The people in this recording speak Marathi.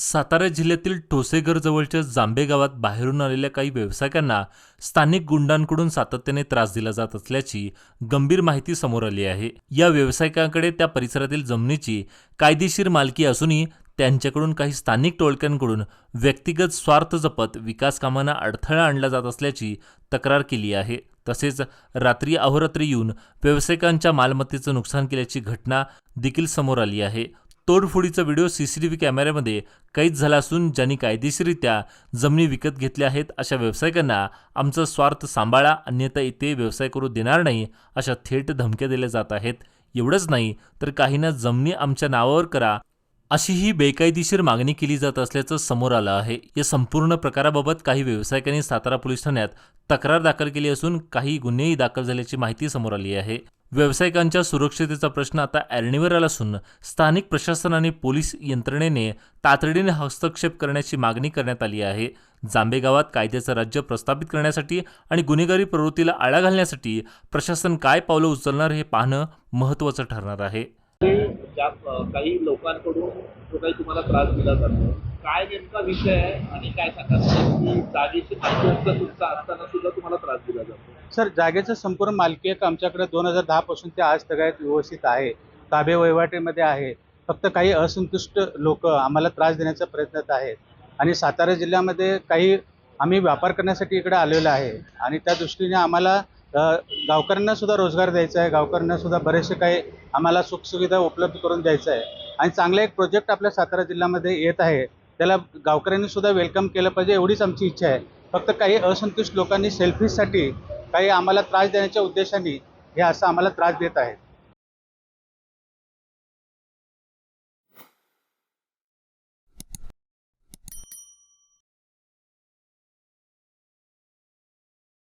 सातारा जिल्ह्यातील ठोसेघर जवळच्या जांबे गावात बाहेरून आलेल्या काही व्यावसायिकांना स्थानिक गुंडांकडून सातत्याने त्रास दिला जात असल्याची गंभीर माहिती समोर आली आहे. या व्यावसायिकांकडे त्या परिसरातील जमिनीची कायदेशीर मालकी असूनही त्यांच्याकडून काही स्थानिक टोळक्यांकडून व्यक्तिगत स्वार्थ जपत विकास कामांना अडथळा आणला जात असल्याची तक्रार केली आहे. तसेच रात्री अहोरात्री येऊन व्यावसायिकांच्या मालमत्तेचं नुकसान केल्याची घटना देखील समोर आली आहे. तोडफोडीचा video C C T V कॅमेऱ्यामध्ये कैद झाला असून ज्यांनी कायदेशीरित्या जमिनी विकत घेतल्या आहेत अशा व्यावसायिकांना आमचा स्वार्थ सांभाळा अन्यथा इथे व्यवसाय करू देणार नाही अशा थेट धमक्या दिल्या जात आहेत. एवढंच नाही तर काहींना जमिनी आमच्या नावावर करा अशी ही बेकायदेशीर मागणी केली जात असल्याचं समोर आलं आहे. या संपूर्ण प्रकाराबाबत काही व्यावसायिकांनी सातारा पोलीस ठाण्यात तक्रार दाखल केली असून काही गुन्हेही दाखल झाल्याची माहिती समोर आली आहे. व्यावसायिकांच्या सुरक्षतेचा प्रश्न आता ऐरणीवर आला असून स्थानिक प्रशासन आणि पोलीस यंत्रणेने तातडीने हस्तक्षेप करण्याची मागणी करण्यात आली आहे. जांबे गावात कायद्याचं राज्य प्रस्थापित करण्यासाठी आणि गुन्हेगारी प्रवृत्तीला आळा घालण्यासाठी प्रशासन काय पावलं उचलणार हे पाहणं महत्त्वाचं ठरणार आहे. काही लोकांकडून जो काही तुम्हाला त्रास दिला जातो काय नेमका विषय आहे आणि काय सांगा की जागेची माहिती तुमचा असताना सुद्धा तुम्हाला त्रास दिला जातो. सर जागेचं संपूर्ण मालकी हक्क आमच्याकडे दोन हजार दहापासून ते आज तगायत व्यवस्थित आहे. ताबे वहिवाटीमध्ये आहे. फक्त काही असंतुष्ट लोक आम्हाला त्रास देण्याचा प्रयत्नात आहेत. आणि सातारा जिल्ह्यामध्ये काही आम्ही व्यापार करण्यासाठी इकडे आलेलो आहे. आणि त्या दृष्टीने आम्हाला गावकऱ्यांनासुद्धा गावकऱ्यांना सुद्धा रोजगार द्यायचा आहे. गावकऱ्यांना सुद्धा बरेचसे काही आम्हाला सुखसुविधा उपलब्ध करून द्यायचं आहे. आणि चांगला एक प्रोजेक्ट आपल्या सातारा जिल्ह्यामध्ये येत आहे. त्याला गावकऱ्यांनी सुद्धा वेलकम केलं पाहिजे एवढीच आमची इच्छा आहे. फक्त काही असंतुष्ट लोकांनी सेल्फीसाठी काही आम्हाला त्रास देण्याच्या उद्देशाने हे असं आम्हाला त्रास देत आहेत.